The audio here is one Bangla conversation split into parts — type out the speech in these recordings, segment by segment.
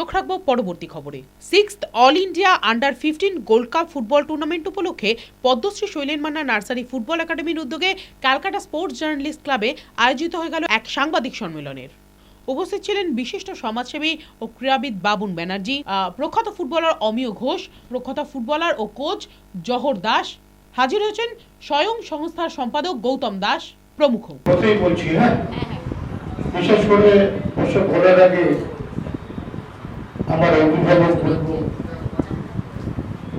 চোখ রাখব পরবর্তী খবরে। Six all India under fifteen gold cup football tournament উপলক্ষে পদ্মশ্রী শৈলেন মান্না নার্সারি ফুটবল একাডেমির উদ্যোগে ক্যালকাটা স্পোর্টস জার্নালিস্ট ক্লাবে আয়োজিত হয়ে গেল এক সাংবাদিক সম্মেলনের। উপস্থিত ছিলেন বিশিষ্ট সমাজসেবী ও ক্রীড়াবিদ বাবুন ব্যানার্জি প্রখ্যাত ফুটবলার অমিয় ঘোষ, প্রখ্যাত ফুটবলার ও কোচ জহর দাস, হাজির হয়েছেন স্বয়ং সংস্থার সম্পাদক গৌতম দাস প্রমুখ। বলছি হ্যাঁ? বিশেষ করে আগে আমার অভিভাবক বলব,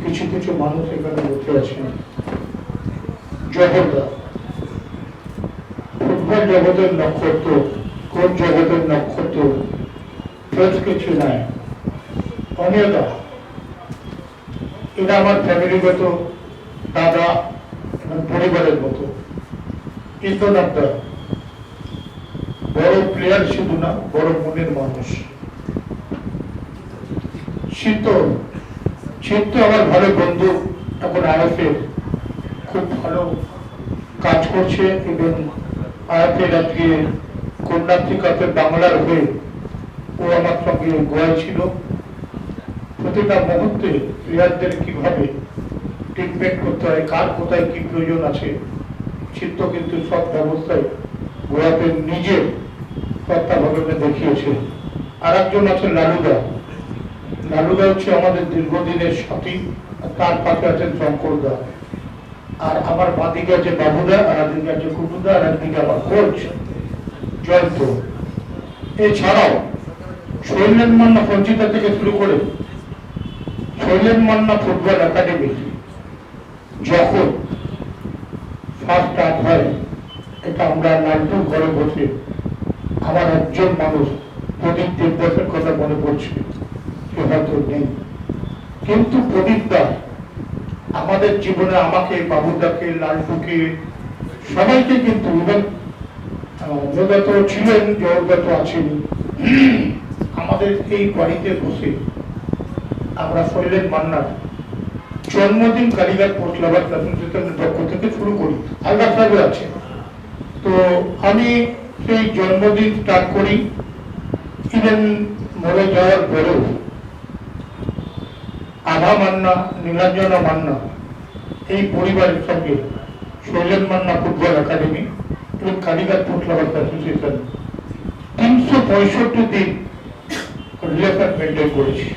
কিছু কিছু মানুষ এখানে বসে আছেন। জগৎদা, ফুটবল জগতের নক্ষত্র, কোন জগতের নক্ষত্র? কিছু নাই। অনিয়তা এটা আমার ফ্যামিলিগত, দাদা এবং পরিবারের মতো। কিন্তু বড় প্লেয়ার শুধু না, বড় মনের মানুষ। শীতল শীত আমার ভালো বন্ধু এখন খুব ভালো কাজ করছে এবং আজকে বাংলার হয়ে ও আমার সঙ্গে ছিল। প্রতিটা মুহূর্তে কীভাবে ট্রিটমেন্ট করতে হয়, কার কোথায় কি প্রয়োজন আছে চিত্ত কিন্তু সব ব্যবস্থায় গোয়াতে নিজে তত্ত্বাবধানে দেখিয়েছে। আর একজন আছে লালুদা। হচ্ছে আমাদের দীর্ঘদিনের সাথী তার পাশে আছেন শঙ্করদা আর আমার বাদিকে আছে বাবুদা, আর একদিকে আছে কুটুদা, আর একদিকে আমার কোচ, জয়ন্ত। এছাড়াও, শৈলেন মান্না পঞ্চিতা থেকে শুরু করে শৈলেন মান্না ফুটবল একাডেমি, যখন ফার্স্ট হয়, এটা আমরা নাইটু ঘরে বসে আমার একজন মানুষ প্রদীপ দেবদাসের কথা মনে পড়ছে। হয়তো নেই কিন্তু প্রদীপ দা আমাদের জীবনে আমাকে, বাবুদাকে লালটুকে সবাইকে কিন্তু ছিলেন যোগা তো আছেন। আমাদের এই বাড়িতে বসে আমরা শরীরের মান্নার জন্মদিন কালীঘাট পোস্টলাবাদ অ্যাসোসিয়েশনের পক্ষ থেকে শুরু করি। আল্লাহ সাহেব আছে। তো আমি সেই জন্মদিন স্টার্ট করি। ইভেন মরে যাওয়ার পরেও আভা মান্না নীলাঞ্জনা মান্না, এই পরিবারের সঙ্গে শৈলেন মান্না ফুটবল একাডেমি এবং কালীঘাট পোস্টলাবাদ অ্যাসোসিয়েশন তিনশো পঁয়ষট্টি দিন রিলেশন মেনটেন করেছি।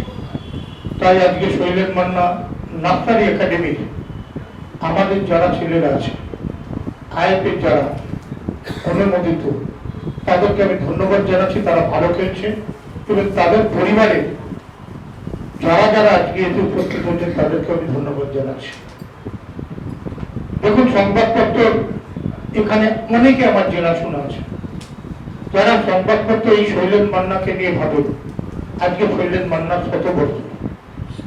তাই আজকে শৈলেন মান্না নার্সারি একাডেমির আমাদের যারা ছেলেরা আছে, আইএফের যারা অনুমোদিত, তাদেরকে আমি ধন্যবাদ জানাচ্ছি, তারা ভালো খেলছে এবং তাদের পরিবারে যারা যারা আজকে এতে উপস্থিত হয়েছেন তাদেরকে আমি ধন্যবাদ জানাচ্ছি। দেখুন, সংবাদপত্র এখানে অনেকে আমার জানাশোনা আছে। যারা সংবাদপত্র এই শৈলেন মান্নাকে নিয়ে ভাবেন, আজকে শৈলেন মান্নার শতবর্ষ।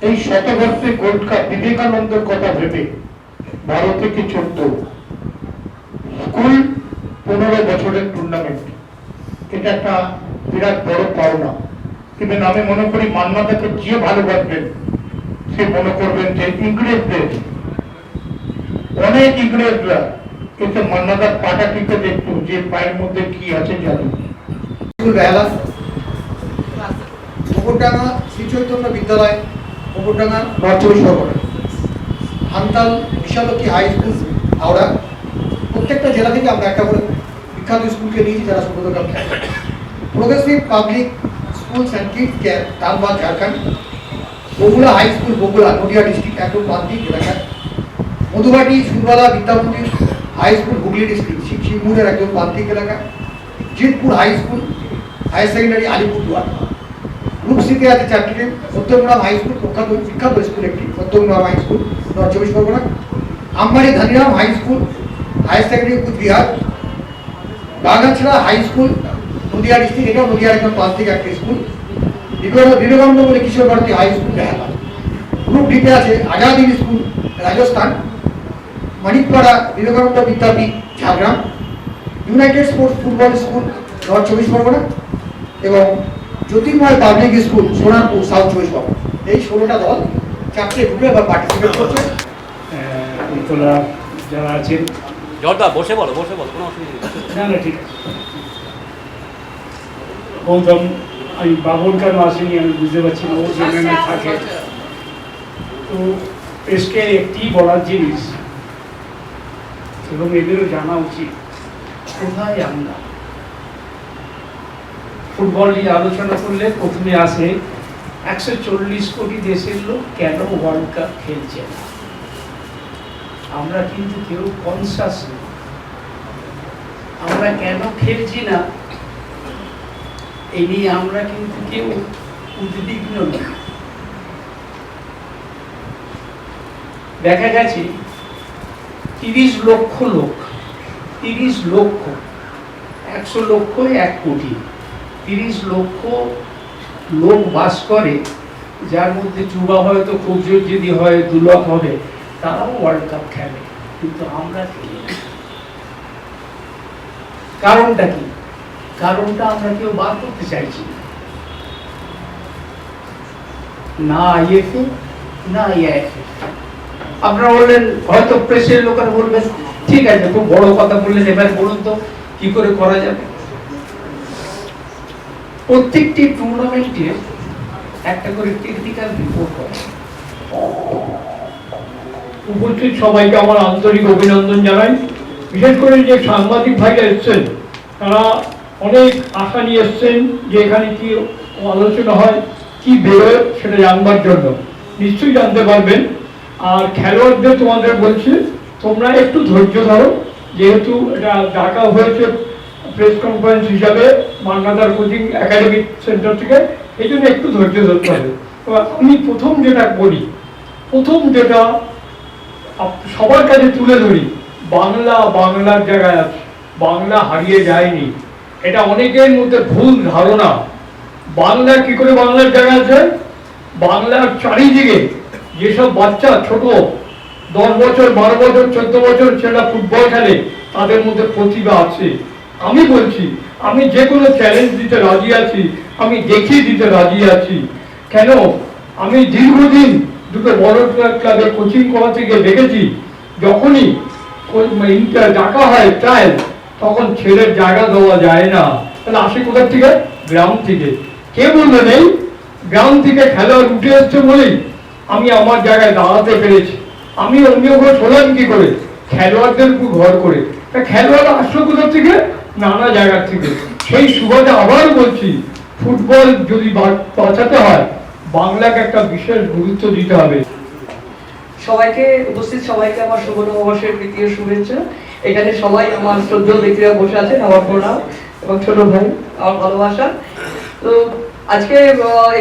এই শতবর্ষে গোল্ড কাপ, বিবেকানন্দের কথা ভেবে বারো থেকে চোদ্দ স্কুল পনেরো বছরের টুর্নামেন্ট এটা একটা বিরাট বড় পাওনা। ইভেন আমি মনে করি মান্নাটাকে যে ভালোবাসবেন সে মনে করবেন যে ইংরেজদের অনেক ইংরেজরা কিন্তু মান্নাদার পাটা টিকে দেখতো যে পায়ের মধ্যে কি আছে জানি। Chaitanya Vidyalaya Hantal Bishalakshi high school Howrah. প্রত্যেকটা জেলা থেকে আমরা একটা করে বিখ্যাত স্কুলকে নিয়েছি, যারা খ্যাত progressive public schools and kids care Dalbag Jharkhand, Bagura high school, Bagura, Nadia district, একদম প্রান্তিক এলাকায় Madhubati, Surbala Vidyamandir high school, Hooghly district শিবমুরের একদম প্রান্তিক এলাকা। Jitpur high school, higher secondary, Alipurduar. Group সিতে আছে চারটি সত্যগ্রাম হাই স্কুল, প্রখ্যাত, বিখ্যাত স্কুল একটি, সত্যগ্রাম হাই স্কুল নর্থ চব্বিশ Parganas. Ambari, Dhaniram high school, higher secondary, Coochbehar. Bagachhara high school Nadia district এটাও নদিয়ার একদম থেকে একটা স্কুল। বিবেকানন্দ বলে Kishore Bharati high school Behala group ডিতে আছে আজাদিন school Rajasthan. Manikpara Vivekananda Vidyapith Jhargram. United sports football school north চব্বিশ পরগনা এবং Jyotirmoy public school Sonarpur south চব্বিশ পরগনা এই ষোলোটা দল চারটে গ্রুপে বা পার্টিসিপেট করছে। যারা আছেন জর্দা বসে বলো বসে বলো কোনো অসুবিধা নেই। না না ঠিক আছে। গৌতম আমি বাবন কেন আসেনি আমি বুঝতে পারছি না ও যেখানে থাকে। তো এসকে একটি বলার জিনিস এবং এদেরও জানা উচিত কোথায় আমরা? ফুটবল নিয়ে আলোচনা করলে প্রথমে আসে একশো চল্লিশ কোটি দেশের লোক কেন ওয়ার্ল্ড কাপ খেলছে না? আমরা কিন্তু কেউ কনসাস আমরা কেন খেলছি না? এই নিয়ে আমরা কিন্তু কেউ উদ্বিগ্ন নই। দেখা গেছে, তিরিশ লক্ষ লোক, তিরিশ লক্ষ, একশো লক্ষ এক কোটি, তিরিশ লক্ষ লোক বাস করে, যার মধ্যে যুবা হয়তো খুব জোর যদি হয় দু হবে, তারাও ওয়ার্ল্ড কাপ খেলে। কিন্তু আমরা খেলি কারণটা কি? কারণটা আমরা কেউ বার করতে চাইছি না। আইএফএ না আইএফএ আপনারা বললেন, হয়তো প্রেসের লোকেরা বলবেন ঠিক আছে, খুব বড় কথা বললেন, এবার বলুন তো, কি করে করা যাবে? প্রত্যেকটি টুর্নামেন্টে একটা করে টেকনিক্যাল রিপোর্ট হয়। উপস্থিত সবাইকে আমার আন্তরিক অভিনন্দন জানাই। বিশেষ করে যে সাংবাদিক ভাইরা এসছেন, তারা অনেক আশা নিয়ে এসছেন যে এখানে কি আলোচনা হয়, কি বেরোয় সেটা জানবার জন্য। নিশ্চয়ই জানতে পারবেন। আর খেলোয়াড়দের তোমাদের বলছি, তোমরা একটু ধৈর্য ধরো। যেহেতু এটা ডাকা হয়েছে প্রেস কনফারেন্স হিসাবে মান্নাদার কোচিং একাডেমিক সেন্টার থেকে, এই জন্য একটু ধৈর্য ধরতে হবে। আমি প্রথম যেটা বলি, প্রথম যেটা সবার কাছে তুলে ধরি, বাংলা বাংলার জায়গায় আছে। বাংলা হারিয়ে যায়নি। এটা অনেকের মধ্যে ভুল ধারণা। বাংলা কি করে বাংলার জায়গায় আছে? বাংলার চারিদিকে যেসব বাচ্চা ছোট, দশ বছর, বারো বছর, চোদ্দ বছর ছেলেরা ফুটবল খেলে, তাদের মধ্যে প্রতিভা আছে। আমি বলছি, আমি যে কোনো চ্যালেঞ্জ দিতে রাজি আছি, আমি দেখিয়ে দিতে রাজি আছি। কেন? আমি দীর্ঘদিন দুটো বড় ক্লাবে কোচিং করাতে গিয়ে দেখেছি, যখনই মানে ডাকা হয় ট্রায়াল তখন ছেলের জায়গা দেওয়া যায় না। তাহলে আসে কোথার থেকে? গ্রাম থেকে। কে বলল নেই? গ্রাম থেকে খেলোয়াড় উঠে এসছে বলেই আমি আমার জায়গায় দাঁড়াতে পেরেছি। আমি অন্য ঘর হলাম কি করে? খেলোয়াড়দের ঘর করে। তা খেলোয়াড় আসলো কোথার থেকে? নানা জায়গার থেকে। সেই সুবাদে আবার বলছি, ফুটবল যদি বাঁচাতে হয়, বাংলাকে একটা বিশেষ গুরুত্ব দিতে হবে। সবাইকে, উপস্থিত সবাইকে আমার শুভ নববর্ষের তৃতীয় শুভেচ্ছা। এখানে সবাই আমার শ্রদ্ধেয় ব্যক্তিরা বসে আছেন, আমার প্রণাম এবং ছোট ভাই, আমার ভালোবাসা। তো আজকে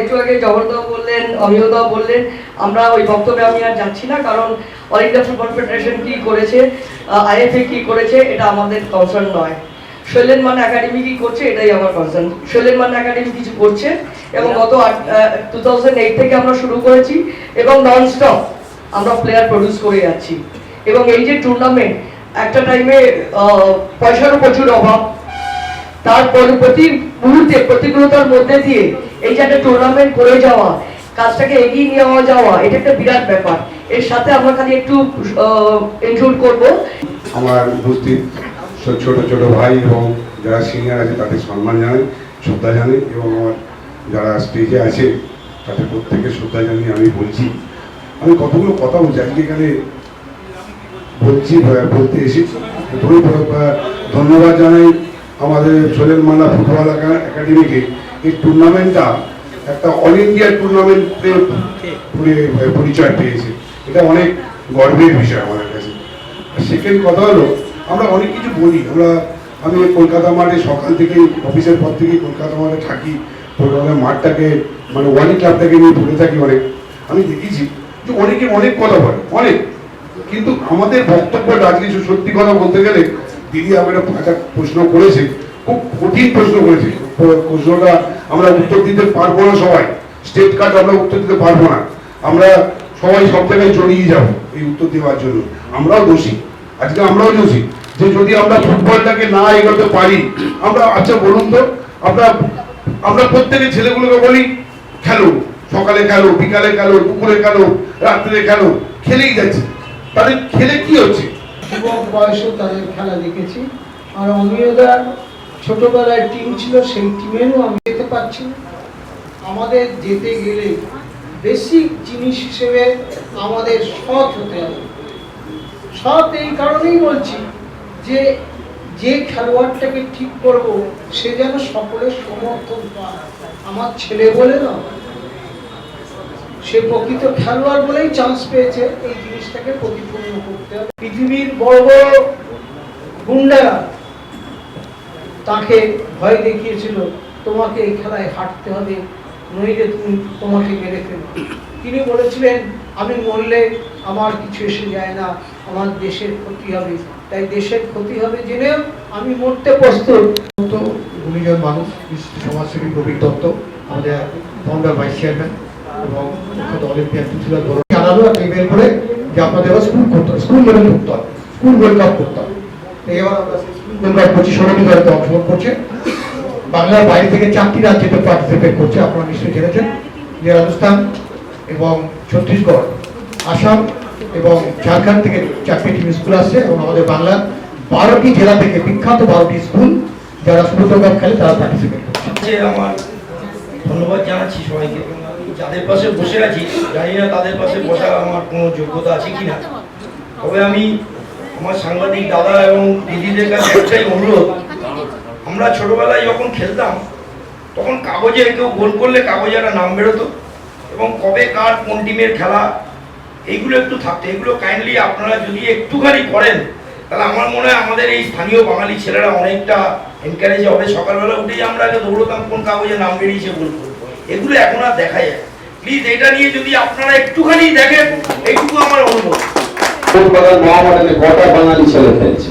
একটু আগে জগন্নাথ বললেন অমিয়দা বললেন, আমরা ওই বক্তব্যে আমি আর যাচ্ছি না, কারণ অল ইন্ডিয়া ফুটবল ফেডারেশন কি করেছে আইএফএ কি করেছে, এটা আমাদের কনসার্ন নয়। শৈলেন মান একাডেমি কি করছে, এটাই আমার কনসার্ন শৈলেন মান একাডেমি কিছু করছে, এবং গত টু থাউজেন্ড এইট থেকে আমরা শুরু করেছি, এবং নন স্টপ আমরা প্লেয়ার প্রডিউস করে যাচ্ছি। এবং এই যে টুর্নামেন্ট একটা টাইমে পয়সারও প্রচুর অভাব। তারপর প্রতি মুহূর্তে, প্রতিকূলতার মধ্যে দিয়ে এই যে একটা টুর্নামেন্ট করে যাওয়া, কাজটাকে এগিয়ে নিয়ে যাওয়া এটা একটা বিরাট ব্যাপার। এর সাথে আমরা খালি একটু ইনক্লুড করব। আমার উপস্থিত ছোট ছোট ভাই এবং যারা সিনিয়র আছে, তাদের সম্মান জানাই, শ্রদ্ধা জানাই এবং আমার যারা স্টেজে আছে, তাদের প্রত্যেকে শ্রদ্ধা জানিয়ে আমি বলছি। আমি কতগুলো কথা বলছি। আজকে এখানে বলছি বলতে এসেছি। আহ, ধন্যবাদ জানাই আমাদের সোলেন মান্না ফুটবল একা- একাডেমিকে। এই টুর্নামেন্টটা একটা অল ইন্ডিয়া টুর্নামেন্টে পরিচয় পেয়েছে। এটা অনেক গর্বের বিষয় আমাদের কাছে। সেকেন্ড কথা হলো আমরা অনেক কিছু বলি। আমরা আমি কলকাতা মাঠে সকাল থেকে অফিসের পর থেকে কলকাতা মাঠে থাকি। কলকাতা মাঠটাকে মানে ওয়ালি ক্লাবটাকে নিয়ে ঘুরে থাকি অনেক। আমি দেখেছি যে অনেকে অনেক কথা বলে অনেক। কিন্তু আমাদের বক্তব্যটা আজকে সত্যি কথা বলতে গেলে দিদি আমাকে একটা প্রশ্ন করেছে, খুব কঠিন প্রশ্ন করেছে। প্রশ্নটা আমরা উত্তর দিতে পারব না সবাই। স্টেট কার্ড আমরা উত্তর দিতে পারব না। আমরা সবাই সব জায়গায় জড়িয়ে যাব এই উত্তর দেওয়ার জন্য। আমরাও দোষী। আজকে আমরাও দোষী। যে যদি আমরা ফুটবলটাকে না এগোতে পারি, আমরা আচ্ছা বলুন তো, আমরা আমরা প্রত্যেকে ছেলেগুলোকে বলি, খেলো। সকালে খেলো, বিকালে খেলো, দুপুরে খেলো, রাত্রে খেলো, খেলেই যাচ্ছে। তাদের খেলে কি হচ্ছে? যুবক বয়সেও তাদের খেলা দেখেছি। আর অমিয়দার ছোটবেলায় টিম ছিল, সেই টিমেরও আমি যেতে পারছি না। আমাদের যেতে গেলে বেসিক জিনিস হিসেবে আমাদের সৎ হতে হবে। সৎ এই কারণেই বলছি যে যে খেলোয়াড়টাকে ঠিক করব, সে যেন সকলের সমর্থন পায়। আমার ছেলে বলে না সে প্রকৃত খেলোয়াড় বলেই চান্স পেয়েছে এই জিনিসটাকে প্রতিপূর্ণ করতে। পৃথিবীর বড় বড় গুন্ডারা তাকে ভয় দেখিয়েছিল, তোমাকে এই খেলায় হাঁটতে হবে, নইলে তুমি তোমাকে মেরে ফেলবে। তিনি বলেছিলেন, আমি মরলে আমার কিছু এসে যায় না, আমার দেশের ক্ষতি হবে। তাই দেশের ক্ষতি হবে জেনেও আমি মরতে প্রস্তুত। মানুষ, সমাজসেবী প্রবীর দত্ত, আমাদের ফাউন্ডার ভাইস চেয়ারম্যান বাংলার বাইরে থেকে করছে আপনারা নিশ্চয়ই জেনেছেন যে রাজস্থান এবং ছত্তিশগড় আসাম এবং ঝাড়খণ্ড থেকে চারটি টিম স্কুল আসছে এবং আমাদের বাংলার বারোটি জেলা থেকে বিখ্যাত বারোটি স্কুল যারা সমুদ্র কাপ খেলে তারা পার্টিসিপেট করছে আমার ধন্যবাদ জানাচ্ছি সবাইকে। যাদের পাশে বসে আছি, জানি না তাদের পাশে বসার আমার কোনো যোগ্যতা আছে কি না তবে আমি আমার সাংবাদিক দাদা এবং দিদিদের কাছে একটাই অনুরোধ, আমরা ছোটবেলায় যখন খেলতাম, তখন কাগজে কেউ গোল করলে কাগজে একটা নাম বেরোতো, এবং কবে কার কোন টিমের খেলা, এইগুলো একটু থাকতো। এগুলো কাইন্ডলি আপনারা যদি একটুখানি করেন, তাহলে আমার মনে হয় আমাদের এই স্থানীয় বাঙালি ছেলেরা অনেকটা এনকারেজ হবে। সকালবেলা উঠেই আমরা আগে দৌড়তাম, কোন কাগজে নাম বেরিয়েছে বলব এগুলো এখন আর দেখা যায় প্লিজ এটা নিয়ে যদি আপনারা একটুখানি দেখেন, এইটুকু আমার অনুরোধ। কলকাতার মহামাডানে কটা বাঙালি ছেলে খেলছে।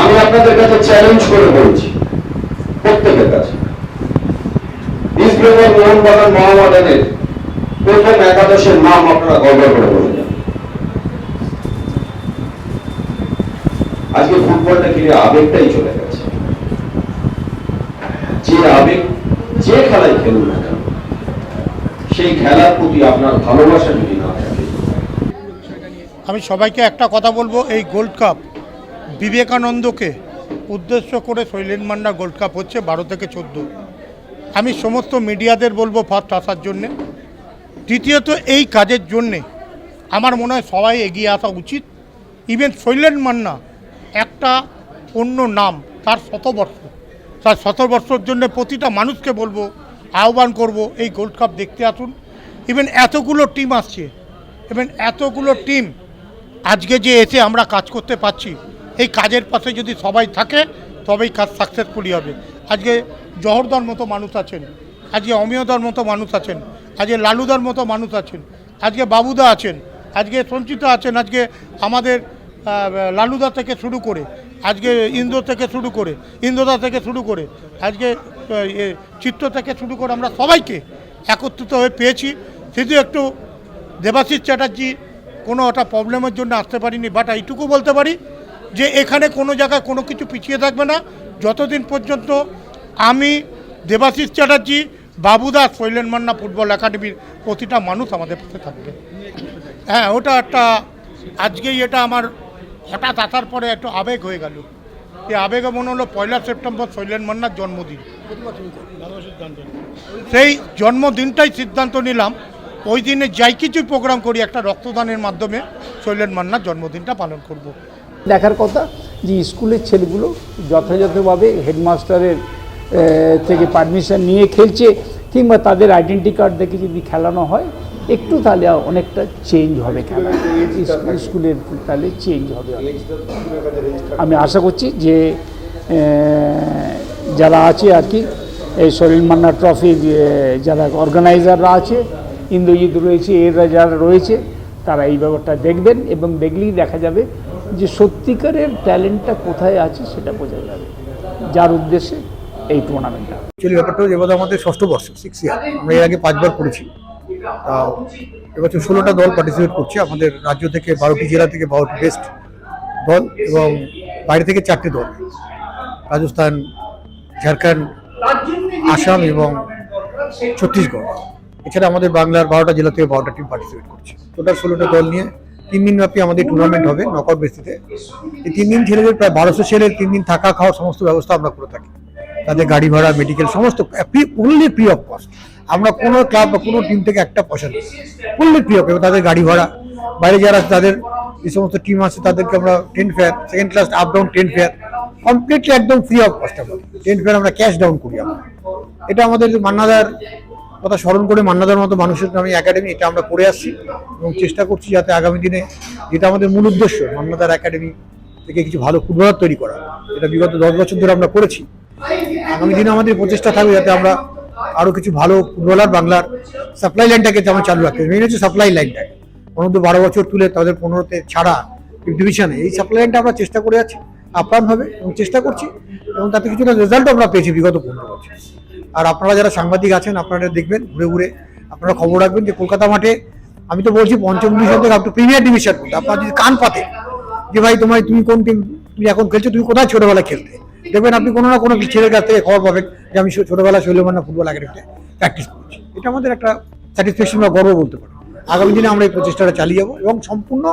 আমি আপনাদের কাছে চ্যালেঞ্জ করে বলছি, প্রত্যেকের কাছে। ইস্ট বেঙ্গল মোহনবাগান মহামাডানের প্রথম একাদশের নাম আপনারা গর্ব করে বলে যান আজকে ফুটবলটা ঘিরে আবেগটাই চলে গেছে যে আবেগ যে খেলায় খেলুন না কেন, সেই খেলার প্রতি আপনার ভালোবাসা যদি না থাকে। আমি সবাইকে একটা কথা বলব, এই গোল্ড কাপ বিবেকানন্দকে উদ্দেশ্য করে শৈলেন মান্না গোল্ড কাপ হচ্ছে বারো থেকে চোদ্দ। আমি সমস্ত মিডিয়াদের বলব ফার্স্ট আসার জন্যে। দ্বিতীয়ত, এই কাজের জন্যে আমার মনে হয় সবাই এগিয়ে আসা উচিত। ইভেন শৈলেন মান্না একটা অন্য নাম, তার শতবর্ষ। তার শতবর্ষর জন্য প্রতিটা মানুষকে বলব, আহ্বান করব, এই গোল্ড কাপ দেখতে আসুন। ইভেন এতগুলো টিম আসছে। ইভেন এতগুলো টিম আজকে যে এসে আমরা কাজ করতে পারছি, এই কাজের পাশে যদি সবাই থাকে, তবেই কাজ সাকসেসফুলি হবে। আজকে জহরদার মতো মানুষ আছেন, আজকে অমিয়দার মতো মানুষ আছেন, আজকে লালুদার মতো মানুষ আছেন, আজকে বাবুদা আছেন, আজকে সঞ্চিতা আছেন, আজকে আমাদের লালুদা থেকে শুরু করে আজকে ইন্দ্র থেকে শুরু করে, ইন্দ্রদা থেকে শুরু করে, আজকে চিত্র থেকে শুরু করে আমরা সবাইকে একত্রিত হয়ে পেয়েছি। শুধু একটু দেবাশিস চ্যাটার্জি কোনো একটা প্রবলেমের জন্য আসতে পারিনি বাট এইটুকু বলতে পারি যে এখানে কোনো জায়গায় কোনো কিছু পিছিয়ে থাকবে না। যতদিন পর্যন্ত আমি দেবাশিস চ্যাটার্জি বাবুদা শৈলেন মান্না ফুটবল একাডেমির প্রতিটা মানুষ আমাদের পাশে থাকবে। হ্যাঁ ওটা একটা, আজকেই এটা আমার হঠাৎ আসার পরে একটু আবেগ হয়ে গেল এই আবেগে মনে হলো পয়লা সেপ্টেম্বর শৈলেন মান্নার জন্মদিন সেই জন্মদিনটাই সিদ্ধান্ত নিলাম, ওই দিনে যাই কিছু প্রোগ্রাম করি, একটা রক্তদানের মাধ্যমে শৈলেন মান্নার জন্মদিনটা পালন করব। দেখার কথা যে স্কুলের ছেলেগুলো যথাযথভাবে হেডমাস্টারের থেকে পারমিশন নিয়ে খেলছে, কিংবা তাদের আইডেন্টি কার্ড দেখে যদি খেলানো হয় একটু তাহলে অনেকটা চেঞ্জ হবে খেলা। স্কুলের তাহলে চেঞ্জ হবে আমি আশা করছি যে যারা আছে আর কি, এই সলিল মান্না ট্রফির যারা অর্গানাইজাররা আছে, ইন্দ্রজিৎ রয়েছে, এরা যারা রয়েছে, তারা এই ব্যাপারটা দেখবেন এবং দেখলেই দেখা যাবে যে সত্যিকারের ট্যালেন্টটা কোথায় আছে সেটা বোঝা যাবে। যার উদ্দেশ্যে এই টুর্নামেন্টটা ব্যাপারটা এবার আমাদের ষষ্ঠ বর্ষ সিক্স ইয়ার আমরা এর আগে পাঁচবার করেছি এবছর ষোলোটা দল পার্টিসিপেট করছে। আমাদের রাজ্য থেকে বারোটি জেলা থেকে বারোটি বেস্ট দল এবং বাইরে থেকে চারটে দল। রাজস্থান, ঝাড়খণ্ড, আসাম এবং ছত্তিশগড়। এছাড়া আমাদের বাংলার বারোটা জেলা থেকে বারোটা টিম পার্টিসিপেট করছে। টোটাল ষোলোটা দল নিয়ে তিন দিন ব্যাপী আমাদের টুর্নামেন্ট হবে নকআউট বেসিতে এই তিন দিন ছেলেদের প্রায় বারোশো ছেলের তিন দিন থাকা খাওয়ার সমস্ত ব্যবস্থা আমরা করে থাকি। তাদের গাড়ি ভাড়া মেডিকেল সমস্ত ফুললি ফ্রি অফ কস্ট আমরা কোনো ক্লাব বা কোনো টিম থেকে একটা পয়সা নিই। ফুললি ফ্রি অফ তাদের গাড়ি ভাড়া। বাইরে যারা তাদের যে সমস্ত টিম আছে, তাদেরকে আমরা train fare second class up down train fare completely একদম ফ্রি অফ কস্ট আমরা। টেন ফেয়ার আমরা ক্যাশ ডাউন করি আমরা। এটা আমাদের মান্নাদার কথা স্মরণ করে মান্নাদার মতো মানুষের নামে একাডেমি এটা আমরা করে আসছি এবং চেষ্টা করছি যাতে আগামী দিনে যেটা আমাদের মূল উদ্দেশ্য, মান্নাদার একাডেমি থেকে কিছু ভালো ফুটবলার তৈরি করা। এটা বিগত দশ বছর ধরে আমরা করেছি। আগামী দিনে আমাদের প্রচেষ্টা থাকবে যাতে আমরা আরও কিছু ভালো ফুটবলার বাংলার সাপ্লাই লাইনটাকে যেমন চালু রাখতে মেন হচ্ছে সাপ্লাই লাইনটাকে অনন্ত বারো বছর তুলে তাদের পনেরোতে ছাড়া ডিভিশনে এই সাপ্লাই লাইনটা আমরা চেষ্টা করে যাচ্ছি আপ্রাণভাবে এবং চেষ্টা করছি এবং তাতে কিছুটা রেজাল্ট আমরা পেয়েছি বিগত পনেরো বছর। আর আপনারা যারা সাংবাদিক আছেন, আপনারা দেখবেন ঘুরে ঘুরে আপনারা খবর রাখবেন যে কলকাতা মাঠে আমি তো বলছি পঞ্চম ডিভিশন থেকে আপ টু প্রিমিয়ার ডিভিশন আপনারা যদি কান পাতে যে ভাই তোমার তুমি কোন টিম তুমি এখন খেলছো, তুমি কোথায় ছোটবেলায় খেলতে? দেখবেন আপনি কোনো না কোনো ছেলের কাছ থেকে খবর পাবেন যে আমি ছোটবেলায় শৈলমান্না ফুটবল একাডেমিতে প্র্যাকটিস করছি। এটা আমাদের একটা স্যাটিসফ্যাকশন বা গর্ব বলতে পারি আগামী দিনে আমরা এই প্রচেষ্টাটা চালিয়ে যাব এবং সম্পূর্ণ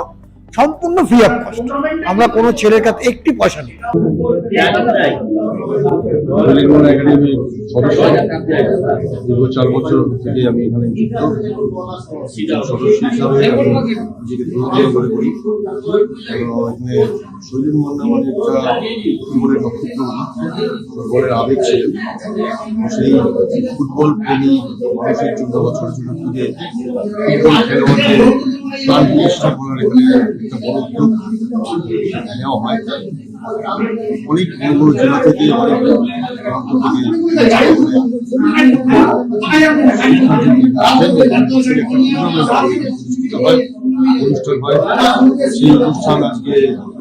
সম্পূর্ণ ফ্রি অফ কস্ট আমরা কোনো ছেলের কাছে একটি পয়সা নিই। সদস্য। চার বছর থেকে আমি এখানে যুক্ত। সদস্য হিসাবে আমি মানে আবেগ ছিলেন সেই ফুটবল প্রেমী মানুষের জন্য বা ছোট ফুটবল হয় অনেক বড় জেলা থেকে অনুষ্ঠান হয় সেই অনুষ্ঠান আজকে